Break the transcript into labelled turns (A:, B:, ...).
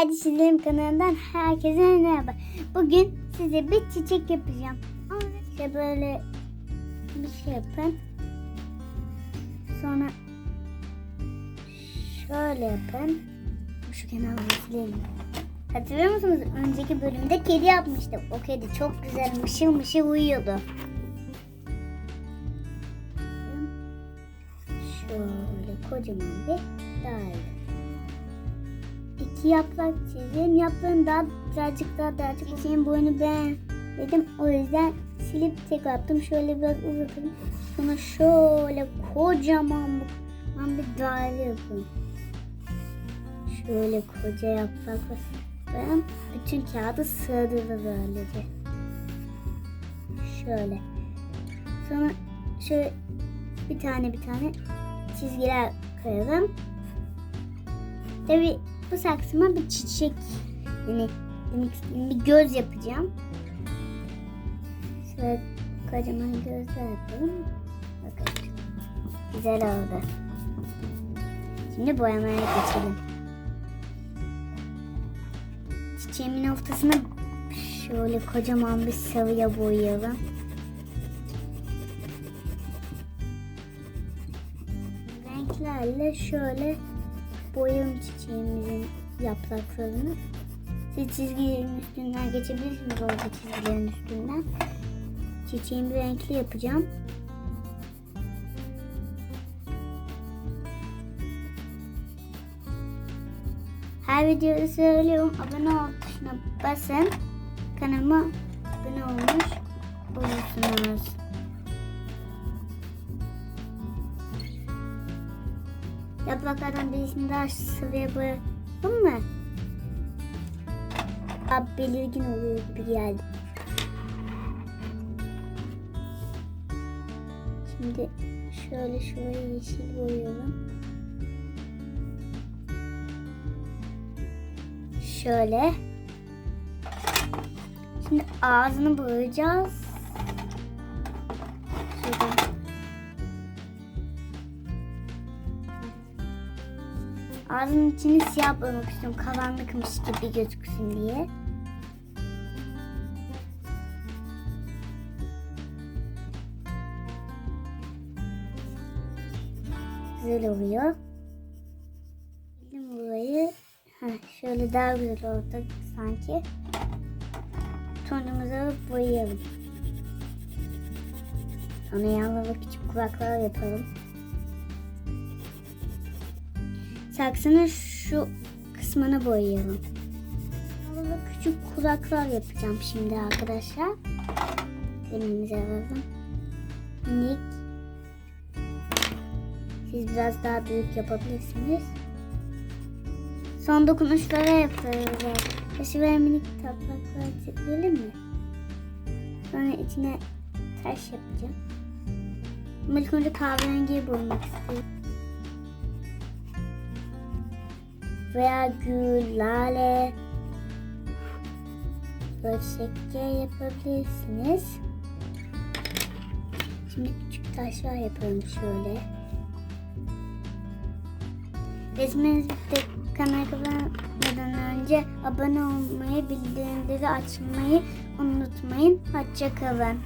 A: Haydi Çizelim kanalından herkese merhaba. Bugün size bir çiçek yapacağım. Ama böyle bir şey yapın. Sonra şöyle yapın. Şu kenarını silelim. Hatırlıyor musunuz? Önceki bölümde kedi yapmıştım. O kedi çok güzel mışıl mışıl uyuyordu. Şöyle kocaman bir daire. İki yaprak çizeyim. Yaprağın daha birazcık daha birazcık çizeyim. Boyunu ben dedim. O yüzden silip tek attım. Şöyle biraz uzatalım. Sonra şöyle kocaman bir, daire yapıyorum. Şöyle koca yaprakla ben bütün kağıdı sığdırdı böylece. Şöyle. Sonra şöyle bir tane bir tane çizgiler koyalım. Tabi bu saksıma bir çiçek yani bir göz yapacağım. Şöyle kocaman gözler yapalım. Bakın. Güzel oldu. Şimdi boyamaya geçelim. Çiçeğimin ortasına şöyle kocaman bir sıvıya boyayalım. Renklerle şöyle boyayalım çiçeğimizin yapraklarını. Siz çizgilerin üstünden geçebilirsiniz orada çizgilerin üstünden. Çiçeğimi renkli yapacağım. Her videoda söylüyorum abone ol tuşuna basın. Kanalıma abone olmuş Yapraklardan birisini daha sıvıya boyayalım mı? Daha belirgin oluyor gibi geldi. Şimdi şöyle şurayı yeşil boyayalım. Şöyle. Şimdi ağzını boyayacağız. Ağzının içini siyah boyamak istiyorum. Karanlıkmış gibi gözüksün diye. Güzel oluyor. Şimdi burayı heh, şöyle daha güzel oldu sanki. Tonumuzu boyayalım. Sonra yanlara küçük kulaklar yapalım. Saksının şu kısmını boyayalım. Yanlara küçük kulaklar yapacağım şimdi arkadaşlar. Elimize alalım. Minik. Siz biraz daha büyük yapabilirsiniz. Son dokunuşlara yapıyoruz. Taşı ve minik tatlaklar çizelim mi? Sonra içine taş yapacağım. Ama ilk önce kahverengiye boyamak istiyorum. Veya gül, lale, böyle şeker yapabilirsiniz. Şimdi küçük taşlar yapalım şöyle. Resminiz bitti. Kanala önce abone olmayı, bildirimleri açmayı unutmayın. Hoşçakalın.